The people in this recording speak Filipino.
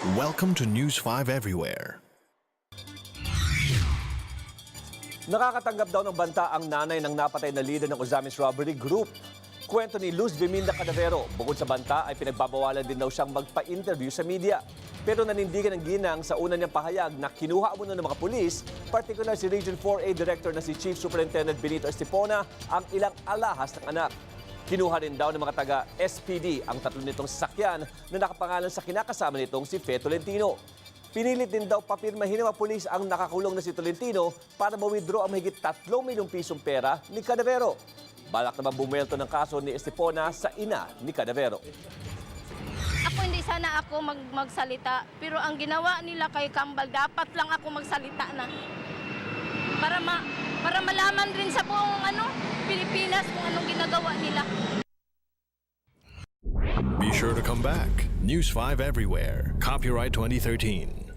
Welcome to News 5 Everywhere. Nakakatanggap daw ng banta ang nanay ng napatay na leader ng Ozamis Robbery Group. Kwento ni Luz Beminda Cadavero, bukod sa banta ay pinagbabawalan din daw siyang magpa-interview sa media. Pero nanindigan ng ginang sa una niyang pahayag na kinuha muna ng mga pulis, particular si Region 4A Director na si Chief Superintendent Benito Estepona, ang ilang alahas ng anak. Kinuha rin daw ng mga taga-SPD ang tatlo nitong sasakyan na nakapangalan sa kinakasama nitong si Fe Tolentino. Pinilit din daw papirmahin ng mga pulis ang nakakulong na si Tolentino para ma-withdraw ang mahigit 3 milyong pisong pera ni Cadavero. Balak naman bumwelto ng kaso ni Estepona sa ina ni Cadavero. Ako hindi sana ako mag magsalita, pero ang ginawa nila kay Kambal, dapat lang ako magsalita na. Para ma para malaman rin sa buong ano, Pilipinas kung anong ginagawa nila. Be sure to come back. News 5 Everywhere. Copyright 2013.